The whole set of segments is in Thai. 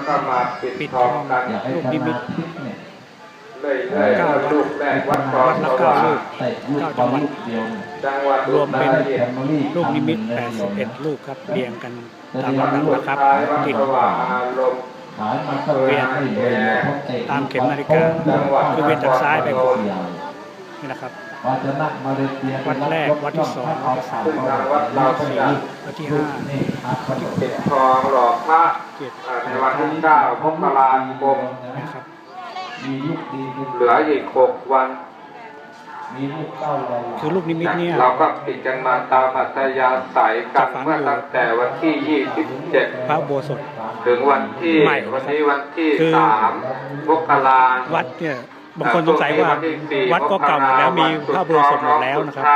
แล้วก็มาปิดปิดทองกันอยากให้ลูกนิสมิตมาธิเนี่ยเรื่อยๆเก้าวัดลูกแรกวัดคลองวัดสละเก้าว่างลูกใส่ลูกบอลลูกเดียวเนี่ยจังหวัดรวมเป็นอุตรดิตถ์ลูกนิมิต81ลูกครับเรียงกันตามลำดับนะครับท้ายวัดติดสว่างอารมณ์ขายมาก็เวียนไม่เลยเพราะตะตามเข็มนาฬิกาจังหวัดคือเวียนจากซ้ายไปขวาเดียวนี่นะครับ ว่าจะนักมาเลเซียวัดแรกวัดที่สองวัดที่สามซึ่งทางวัดเราก็จะวัดที่ห้านี่ครับปิดทองหล่อพระเจ็ดอ่าในวันที่เก้ามกราคมนะครับมีลูกดีขึ้นเหลืออีกหกวันมีลูกเต้าอะไรคือลูกนิมิตเนี่ยเราก็ปิดกันมาตามอัธยาศัยกันเมื่อตั้งแต่วันที่27พระอุโบสถถึงวันที่ใหม่วันนี้วันที่คือสามมกราวัดเนี่ย บางคนสงสัยว่าวัดก็เก่าหมดแล้วมีพระอุโบสถหมดแล้วนะครับ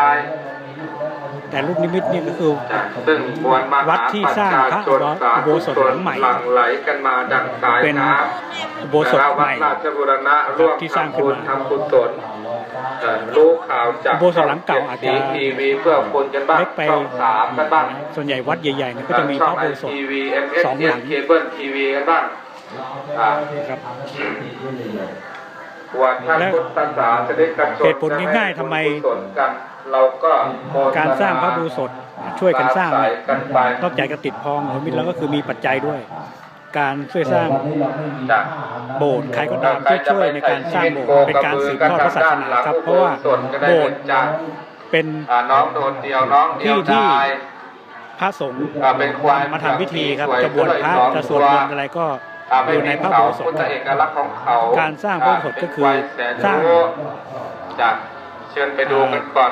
แต่ลูกนิมิตเนี่ยก็คือซึ่งมวลมหาวัดที่สร้างพระประชาชนอุโบสถหลังใหม่หลั่งไหลกันมาดังสายเป็นน้อุำโบสถแต่ละใหวัดม่ราชบุรณะร่วมที่สร้างขึ้นทำบุญมาทำกุศลเอ่อรู้ข่าวจากอุโบสถหลังเก่าอาจจะทีวีเพื่อคนกันบ้างเล็กไปช่องสามกันบ้างส่วนใหญ่วัดใหญ่ๆเนี่ยก็จะมีพระอุโบสถทีวีเอ็มเอสสองหลังเคเบิลทีวีกันบ้างอ่านะครับว่าท่าน และพุทธศาสนิกชนเหตุผลง่ายๆทำไมจะให้บุญกุศลกันเราก็โฆษณการสร้างพระอุโบสถช่วยกันสร้างปเนี่ยใกันไปนอกจากจะติดพองหัวมิตรแล้วก็คือมีปัจจัยด้วย การช่วยสร้างโบสถ์ใครก็ตามที่ช่วยในการสร้างโบสถ์เป็นการสืบทอดพระศาสนาครับ เพราะว่าโบสถ์เป็นอ่าน้องโดดเดียวน้องเดียวที่ที่ดายพระสงฆ์อ่าเป็นควายมาทำพิธีครับสวยจะบวชพระด้วยจะสวดมนต์อะไรก็ อ่าอไม่ยู่ในมีพระเขาโบสถพุทธเอกลักษณ์ของเขาการสร้างพระโบสถ์ก็คือเป็นสร้างควายแสนรู้จะเชิญไปดูกันก่อน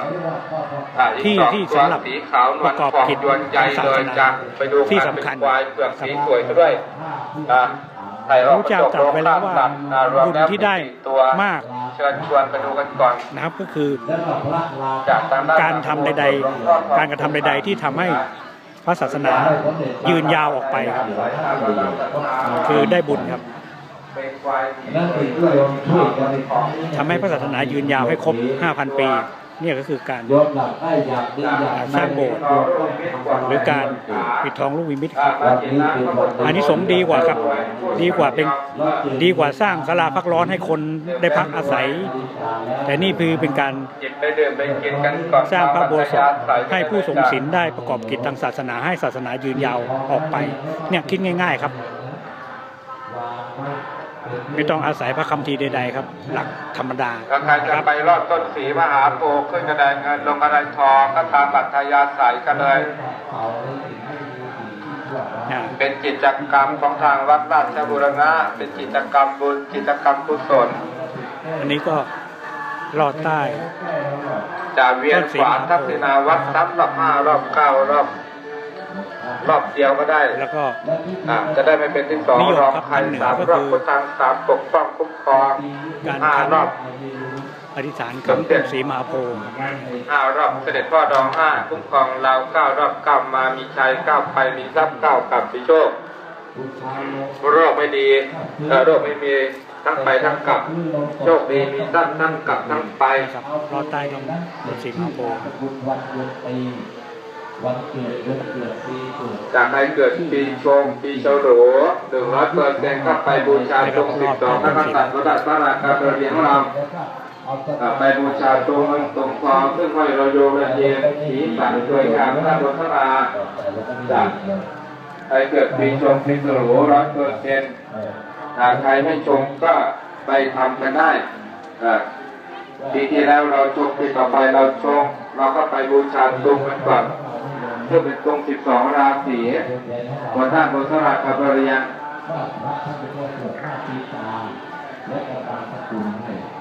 อ่าอีกที่สองที่ตัวสำหรับสีขาวนวลประกอบผ่องกิจยวนใจทางเลศายสนาจ้ะไปดูที่กันสำคัญเป็นควายเปลือกสีสวยซะด้วยอ่าไถ่อพอกระเจ้าตรัสไว้แล้วว่าอ่รวมบุญแล้วที่ได้เป็นสี่ตัวมากเชิญชวนไปดูกันก่อนนะครับก็คือจากจากทางด้านการทำใด ๆ การกระทำใด ๆ ที่ทำให้ พระศาสนายืนยาวออกไปครับคือได้บุญครับเป็นควายที่นั่นเองก็ยอมช่วยกันในของทำให้พระศาสนายืนยาวให้ครบ 5,000 ปี เนี่ยก็คือการยอมหลับได้อยากดีอยากสร้างโบสถ์หรือการปิดทองลูกวิมิตรครับวันนี้เป็นวันอันนี้สงส์ดีกว่าครับ ดีกว่าเป็นดีกว่าสร้างศาลาพักร้อนให้คนได้พักอาศัย แต่นี่คือเป็นการจิบไปดื่มไปกินกันก่อนสร้างพระโบสถให้ผู้ทรงศีลได้ประกอบกิจทางศาสนาให้ศาสนายืนยาวออกไป เนี่ยคิดง่าย ๆครับ ไม่ต้องอาศัยพระคำทีใด ๆ ครับ หลักธรรมดาถ้าใครนะจะครับไปรอดต้นสีมหาโพธิ์ขึ้นกระไดเงินลงกระไดทองก็ตามอัธยาศัยกันเลยอ่าเป็นกิจกรรมของทางวัดราชบุรณะ เป็นกิจกรรมบุญกิจกรรมกุศลอันนี้ก็ลอดใต้จะเวียนขวาทักษิณาวัดซ้ำรอบห้ารอบเก้ารอบ รอบเดียวก็ได้แล้วก็อะจะได้ไม่เป็นที่สองนิยมรองครับใครอันเหนือสามก็รอบคือพุทธังสามปกป้องคุ้มครองการห้าทรอบำอธิษฐานกับสีมหาโพธิ์ห้ารอบเสด็จพ่อดองห้าคุ้มครองเราเก้ารอบเก้ามามีชัยเก้าไปมีทรัพย์เก้ากลับมีโชคโรคไม่ดีเอ่อโรคไม่มีทั้งไปทั้งกลับ โชคดีมีทรัพย์ทั้งกลับทั้งไปนะครับลอดใต้ต้องเป็นสีมหาโพธิ์บุญ วันเกิดเดือนเกิดปีเกิดจากใครเกิดปีชงปีเฉลูหนึ่งร้อยเปอร์เซ็นต์ก็ไปบูชาตรงสิบสองพระกษัตริย์ระดับพระราชาเรียนของเราไปบูชาตัวเงินตรงทองซึ่งห้อยเราโยงระเยนสีสันสวยงามพระบนพระราจากใครเกิดปีชงปีสรูร้อยเปอร์เซ็นต์หากใครไม่ชงก็ไปทำกันได้ปีที่แล้วเราชงปีต่อไปเราชงเราก็ไปบูชาตรงกันก่อน เพื่อเป็นตรงสิบสองราศีบนท่านบนสราคาบริยังว่าพระท่านเป็นคนเกิดหน้าปีตาและกระตาสกุลให้